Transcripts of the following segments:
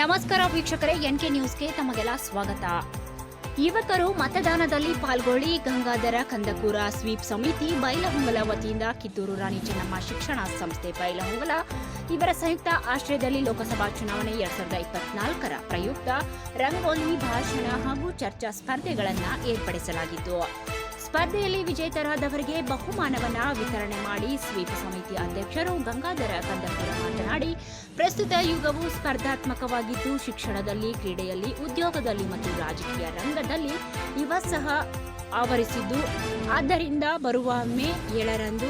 ನಮಸ್ಕಾರ ವೀಕ್ಷಕರೇ, N K ನ್ಯೂಸ್ಗೆ ತಮಗೆಲ್ಲ ಸ್ವಾಗತ. ಯುವಕರು ಮತದಾನದಲ್ಲಿ ಪಾಲ್ಗೊಳ್ಳಿ ಗಂಗಾಧರ ಕಂದಕೂರ ಸ್ವೀಪ್ ಸಮಿತಿ ಬೈಲಹೊಂಗಲ ವತಿಯಿಂದ ಕಿತ್ತೂರು ರಾಣಿ ಚೆನ್ನಮ್ಮ ಶಿಕ್ಷಣ ಸಂಸ್ಥೆ ಬೈಲಹೊಂಗಲ. ಇವರ ಸಂಯುಕ್ತ ಆಶ್ರಯದಲ್ಲಿ ಲೋಕಸಭಾ ಚುನಾವಣೆ ಎರಡ್ ಸಾವಿರದ ಇಪ್ಪತ್ನಾಲ್ಕರ ಪ್ರಯುಕ್ತ ರಂಗೋಲಿ ಭಾಷಣ ಹಾಗೂ ಚರ್ಚಾ ಸ್ಪರ್ಧೆಗಳನ್ನು ಏರ್ಪಡಿಸಲಾಗಿತ್ತು. ಸ್ಪರ್ಧೆಯಲ್ಲಿ ವಿಜೇತರಾದವರಿಗೆ ಬಹುಮಾನವನ್ನ ವಿತರಣೆ ಮಾಡಿ ಸ್ವೀಪ್ ಸಮಿತಿ ಅಧ್ಯಕ್ಷರು ಗಂಗಾಧರ ಕಂದಪುರ ಮಾತನಾಡಿ, ಪ್ರಸ್ತುತ ಯುಗವು ಸ್ಪರ್ಧಾತ್ಮಕವಾಗಿದ್ದು, ಶಿಕ್ಷಣದಲ್ಲಿ, ಕ್ರೀಡೆಯಲ್ಲಿ, ಉದ್ಯೋಗದಲ್ಲಿ ಮತ್ತು ರಾಜಕೀಯ ರಂಗದಲ್ಲಿ ಯುವ ಸಹ ಆವರಿಸಿದ್ದು. ಆದ್ದರಿಂದ ಬರುವ ಮೇ ಏಳರಂದು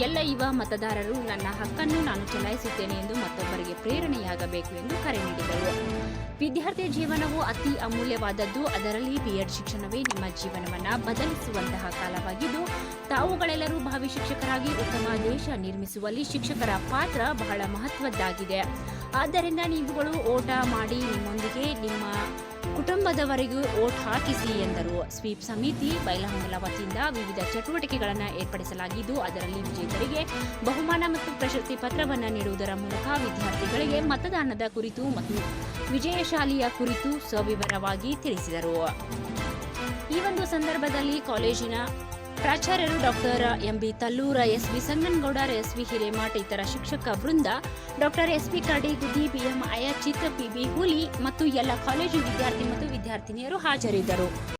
ಎಲ್ಲ ಯುವ ಮತದಾರರು ನನ್ನ ಹಕ್ಕನ್ನು ನಾನು ಚಲಾಯಿಸುತ್ತೇನೆ ಎಂದು ಮತ್ತೊಬ್ಬರಿಗೆ ಪ್ರೇರಣೆಯಾಗಬೇಕು ಎಂದು ಕರೆ ನೀಡಿದರು. ವಿದ್ಯಾರ್ಥಿ ಜೀವನವು ಅತಿ ಅಮೂಲ್ಯವಾದದ್ದು. ಅದರಲ್ಲಿ ಬಿಎಡ್ ಶಿಕ್ಷಣವೇ ನಿಮ್ಮ ಜೀವನವನ್ನ ಬದಲಿಸುವಂತಹ ಕಾಲವಾಗಿದ್ದು, ತಾವುಗಳೆಲ್ಲರೂ ಭಾವಿ ಶಿಕ್ಷಕರಾಗಿ ಉತ್ತಮ ದೇಶ ನಿರ್ಮಿಸುವಲ್ಲಿ ಶಿಕ್ಷಕರ ಪಾತ್ರ ಬಹಳ ಮಹತ್ವದ್ದಾಗಿದೆ. ಆದ್ದರಿಂದ ನೀವುಗಳು ಓಟ ಮಾಡಿ ನಿಮ್ಮೊಂದಿಗೆ ನಿಮ್ಮ ಕುಟುಂಬದವರಿಗೂ ಓಟ್ ಹಾಕಿಸಿ ಎಂದರು. ಸ್ವೀಪ್ ಸಮಿತಿ ಬೈಲಹೊಂಗಲ ವತಿಯಿಂದ ವಿವಿಧ ಚಟುವಟಿಕೆಗಳನ್ನು ಏರ್ಪಡಿಸಲಾಗಿದ್ದು, ಅದರಲ್ಲಿ ವಿಜೇತರಿಗೆ ಬಹುಮಾನ ಮತ್ತು ಪ್ರಶಸ್ತಿ ಪತ್ರವನ್ನು ನೀಡುವುದರ ಮೂಲಕ ವಿದ್ಯಾರ್ಥಿಗಳಿಗೆ ಮತದಾನದ ಕುರಿತು ಮತ್ತು ವಿಜಯಶಾಲಿಯ ಕುರಿತು ಸವಿವರವಾಗಿ ತಿಳಿಸಿದರು. ಈ ಒಂದು ಸಂದರ್ಭದಲ್ಲಿ ಕಾಲೇಜಿನ ಪ್ರಾಚಾರ್ಯರು doctor M B Tallur S V Sanganagouda, S V Hiremath, ಇತರ ಶಿಕ್ಷಕ ವೃಂದ, doctor S P Ayya B M P B Huli ಮತ್ತು ಎಲ್ಲ ಕಾಲೇಜು ವಿದ್ಯಾರ್ಥಿ ಮತ್ತು ವಿದ್ಯಾರ್ಥಿನಿಯರು ಹಾಜರಿದ್ದರು.